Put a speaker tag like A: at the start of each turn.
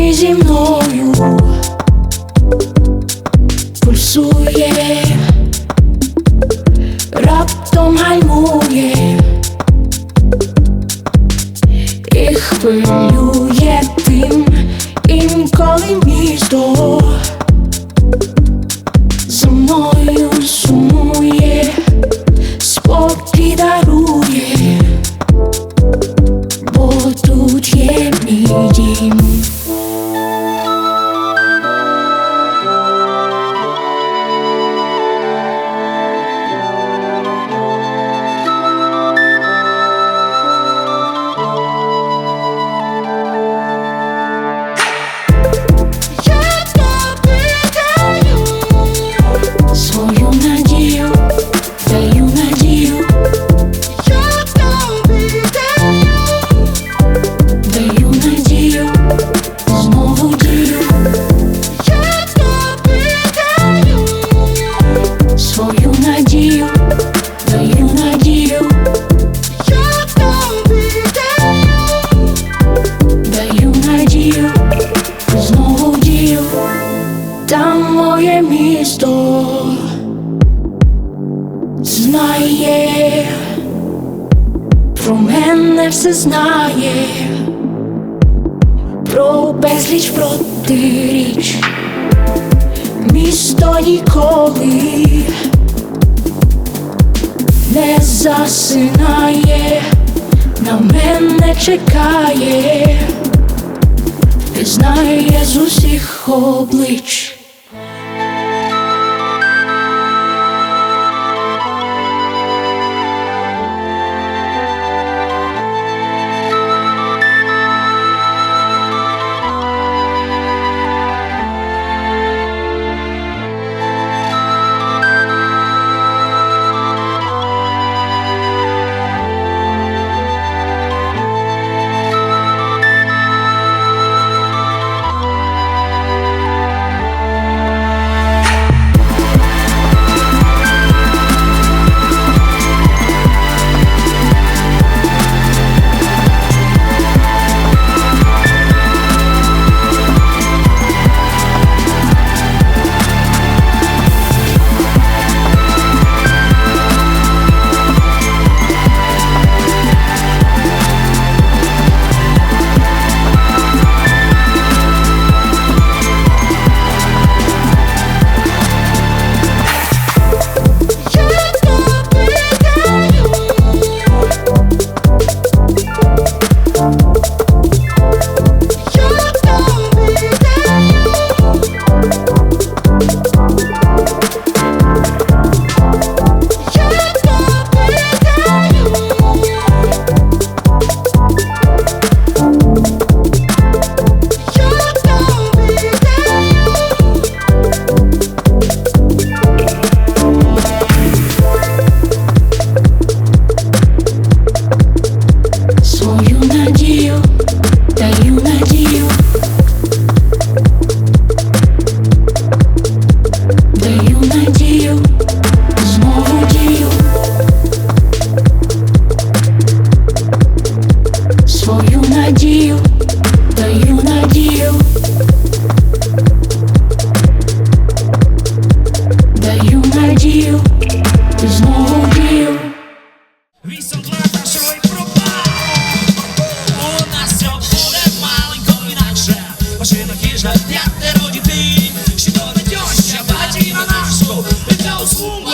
A: ритмі зі мною пульсує, раптом гальмує. І хвилює про мене все знає, про безліч протиріч, місто ніколи не засинає, на мене чекає, і знає з усіх облич. свою надію, даю надію, даю надію, ти знову дію.
B: Вісім лет нашого і У нас все буде маленько
A: інакше. Машина
B: хижа,
A: п'ятеро дітей, ще до доща, батьків на нашу, і для услуг.